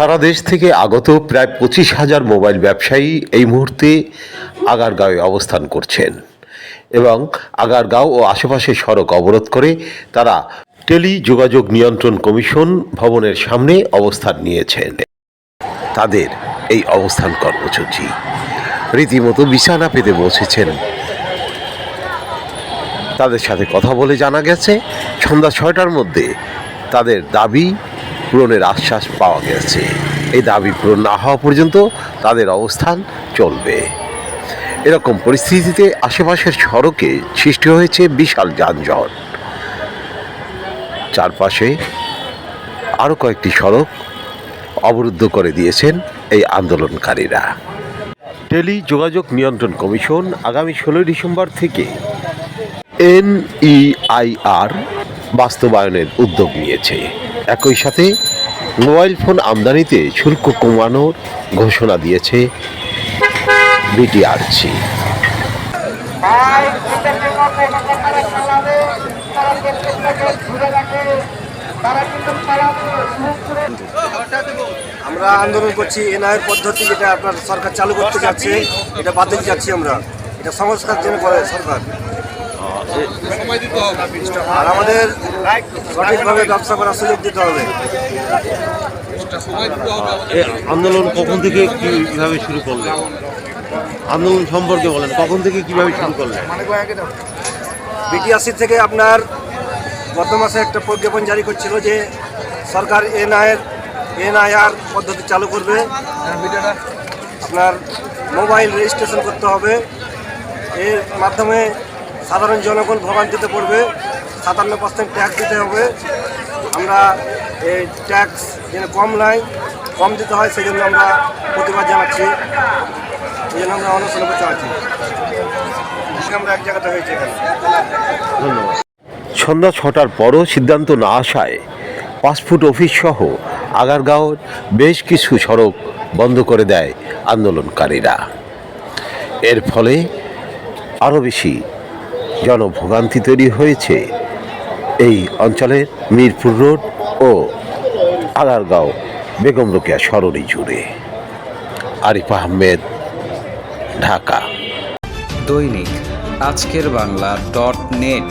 সারা দেশ থেকে আগত প্রায় পঁচিশ হাজার মোবাইল ব্যবসায়ী এই মুহূর্তে আগারগাঁওয়ে অবস্থান করছেন এবং আগারগাঁও ও আশেপাশের সড়ক অবরোধ করে তারা টেলি যোগাযোগ নিয়ন্ত্রণ কমিশন ভবনের সামনে অবস্থান নিয়েছেন। তাদের এই অবস্থান কর্মসূচি। রীতিমতো বিছানা পেতে বসেছেন। তাদের সাথে কথা বলে জানা গেছে, সন্ধ্যা ছয়টার মধ্যে তাদের দাবি পূরণের আশ্বাস পাওয়া গেছে। এই দাবি পূরণ না হওয়া পর্যন্ত তাদের অবস্থান চলবে। এরকম পরিস্থিতিতে আশেপাশের সড়কে সৃষ্টি হয়েছে বিশাল যানজট। চারপাশে আরও কয়েকটি সড়ক অবরুদ্ধ করে দিয়েছেন এই আন্দোলনকারীরা। টেলি যোগাযোগ নিয়ন্ত্রণ কমিশন আগামী ষোলোই ডিসেম্বর থেকে এনইআইআর বাস্তবায়নের উদ্যোগ নিয়েছে। একই সাথে মোবাইল ফোন আমদানিতে শুল্ক কমানোর ঘোষণা দিয়েছে বিটিআরসি। আমরা আন্দোলন করছি, এনআইয়ের পদ্ধতি যেটা আপনার সরকার চালু করতে যাচ্ছে, এটা বাদ দিতে যাচ্ছি আমরা। এটা সংস্কার জন্য করে সরকার। আর আমাদের সঠিকভাবে ব্যবসা করার সুযোগ দিতে হবে। আন্দোলন কখন থেকে কীভাবে শুরু করলেন আন্দোলন সম্পর্কে বলেন কখন থেকে কীভাবে শুরু করলেন বিটিআরসি থেকে আপনার গত মাসে একটা প্রজ্ঞাপন জারি করছিল যে সরকার এনআইয়ের এনআইআর পদ্ধতি চালু করবে। আপনার মোবাইল রেজিস্ট্রেশন করতে হবে। এর মাধ্যমে সাধারণ জনগণ ভোগান্তিতে পড়বে, সাতান্ন পার্সেন্ট ট্যাক্স দিতে হবে। আমরা এই ট্যাক্স যেন কম নাই, কম দিতে হয় সেই জন্য আমরা প্রতিবাদ জানাচ্ছি। এই জন্য আমরা অনুসরণ করতে পারছি আমরা এক জায়গাতে হয়েছে সন্ধ্যা ছটার পরও সিদ্ধান্ত না আসায় পাসপোর্ট অফিস সহ আগারগাঁওর বেশ কিছু সড়ক বন্ধ করে দেয় আন্দোলনকারীরা। এর ফলে আরও বেশি জনভোগান্তি তৈরি হয়েছে। এই অঞ্চলের মিরপুর রোড ও আদারগাঁও বেগম রোকেয়া সরণি জুড়ে। আরিফ আহমেদ, ঢাকা। দৈনিক আজকের বাংলা ডট নেট।